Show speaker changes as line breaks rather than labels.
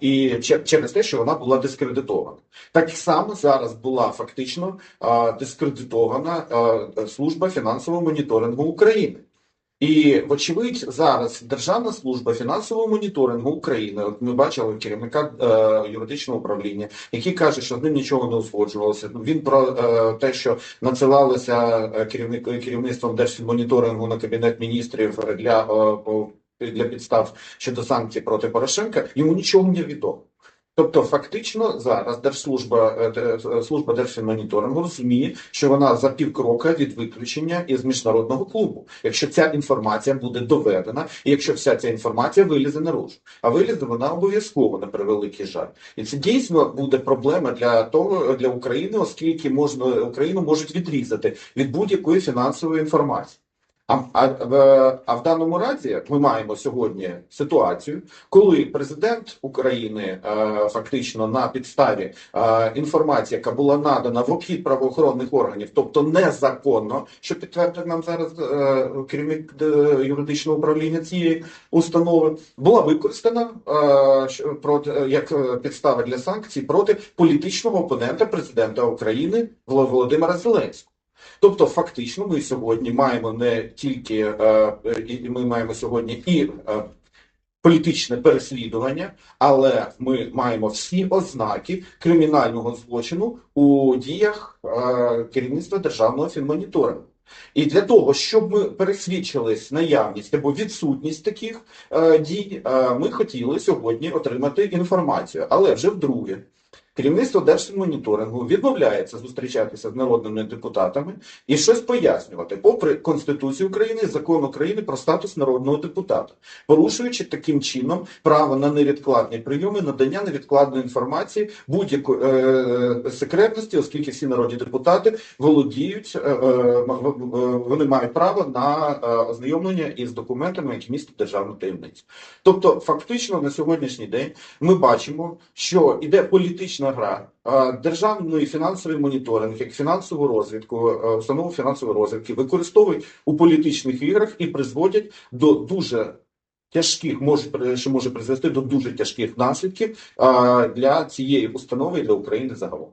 І через те, що вона була дискредитована. Так само зараз була фактично дискредитована служба фінансового моніторингу України. І, вочевидь, зараз Державна служба фінансового моніторингу України, от ми бачили керівника е, юридичного управління, який каже, що з ним нічого не узгоджувалося. Ну, Він про е, те, що надсилалося е, керівник, керівництвом Держфінмоніторингу на кабінет міністрів для, е, для підстав щодо санкцій проти Порошенка, йому нічого не відомо. Тобто, фактично зараз Держслужба е, служба Держфінмоніторингу розуміє, що вона за півкрока від виключення із міжнародного клубу, якщо ця інформація буде доведена, і якщо вся ця інформація вилізе наружу. А вилізе вона обов'язково на превеликий жаль. І це дійсно буде проблема для того для України, оскільки можна Україну можуть відрізати від будь-якої фінансової інформації. А, а, в- а в даному разі ми маємо сьогодні ситуацію, коли президент України е, фактично на підставі е, інформації, яка була надана в обхід правоохоронних органів, тобто незаконно, що підтвердив нам зараз е, керівник е, юридичного управління цієї установи, була використана е, проти як е, підстава для санкцій проти політичного опонента президента України Вол- Володимира Зеленського. Тобто, фактично, ми сьогодні маємо не тільки е, ми маємо сьогодні і е, політичне переслідування, але ми маємо всі ознаки кримінального злочину у діях е, керівництва державного фінмоніторингу. І для того, щоб ми пересвідчились наявність або відсутність таких е, дій, е, ми хотіли сьогодні отримати інформацію, але вже вдруге. Керівництво Держфінмоніторингу відмовляється зустрічатися з народними депутатами і щось пояснювати, попри Конституцію України закон України про статус народного депутата, порушуючи таким чином право на невідкладні прийоми, надання невідкладної інформації будь-якої е, секретності, оскільки всі народні депутати володіють, е, е, вони мають право на е, ознайомлення із документами, які містять державну таємницю. Тобто, фактично на сьогоднішній день ми бачимо, що іде політична гра. а Державний фінансовий моніторинг, як фінансову розвідку, е, установу фінансової розвідки використовують у політичних іграх і призводять до дуже тяжких, може що може призвести до дуже тяжких наслідків для цієї установи і для України загалом.